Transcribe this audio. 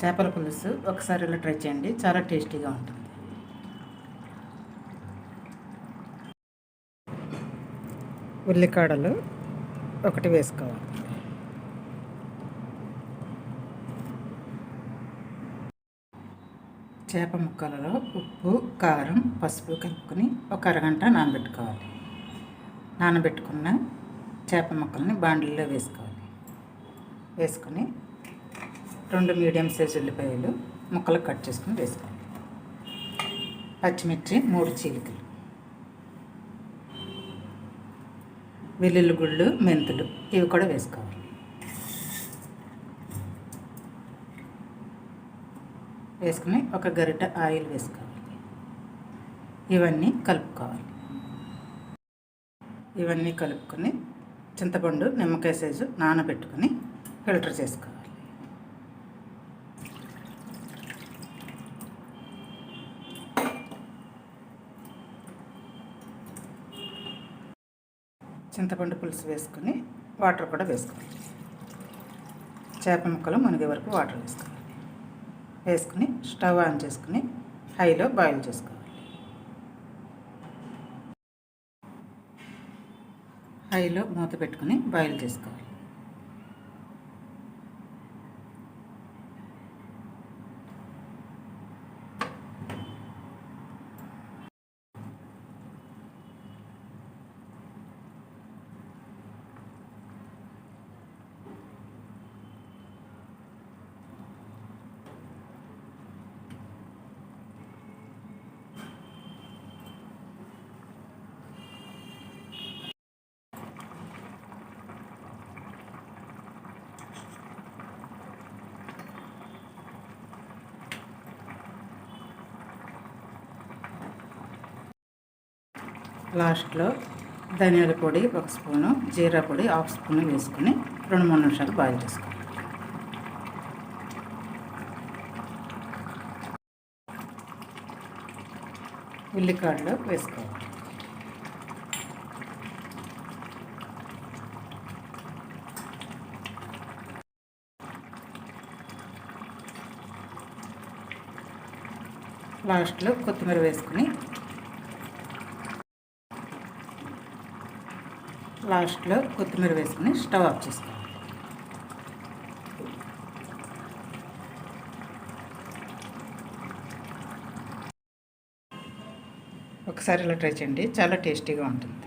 చేపల పులుసు ఒకసారి ఇలా ట్రై చేయండి. చాలా టేస్టీగా ఉంటుంది. ఉల్లికాడలు ఒకటి వేసుకోవాలి. చేప ముక్కలలో ఉప్పు కారం పసుపు కలుపుకొని ఒక అరగంట నానబెట్టుకోవాలి. నానబెట్టుకున్న చేప ముక్కల్ని బాండిల్లో వేసుకోవాలి. వేసుకొని రెండు మీడియం సైజ్ ఉల్లిపాయలు ముక్కలు కట్ చేసుకుని వేసుకోవాలి. పచ్చిమిర్చి మూడు చీలికలు. వెల్లుల్లి గుళ్ళు మెంతులు ఇవి కూడా వేసుకోవాలి. వేసుకుని ఒక గరిట ఆయిల్ వేసుకోవాలి. ఇవన్నీ కలుపుకోవాలి. ఇవన్నీ కలుపుకొని చింతపండు నిమ్మకాయ సైజు నానబెట్టుకొని ఫిల్టర్ చేసుకోవాలి. చింతపండు పులుసు వేసుకొని వాటర్ కూడా వేసుకోవాలి. చేప ముక్కలు మునిగే వరకు వాటర్ వేసుకోవాలి. వేసుకుని స్టవ్ ఆన్ చేసుకుని హైలో బాయిల్ చేసుకోవాలి. హైలో మూత పెట్టుకుని బాయిల్ చేసుకోవాలి. లాస్ట్లో ధనియాల పొడి ఒక స్పూను జీరా పొడి హాఫ్ స్పూన్ వేసుకుని రెండు మూడు నిమిషాలు బాయిల్ చేసుకోవాలి ఉల్లికాడలు వేసుకోవాలి లాస్ట్లో కొత్తిమీర వేసుకుని లాస్ట్లో కొత్తిమీర వేసుకుని స్టవ్ ఆఫ్ చేసుకోవాలి ఒకసారి ఇలా ట్రై చేయండి. చాలా టేస్టీగా ఉంటుంది.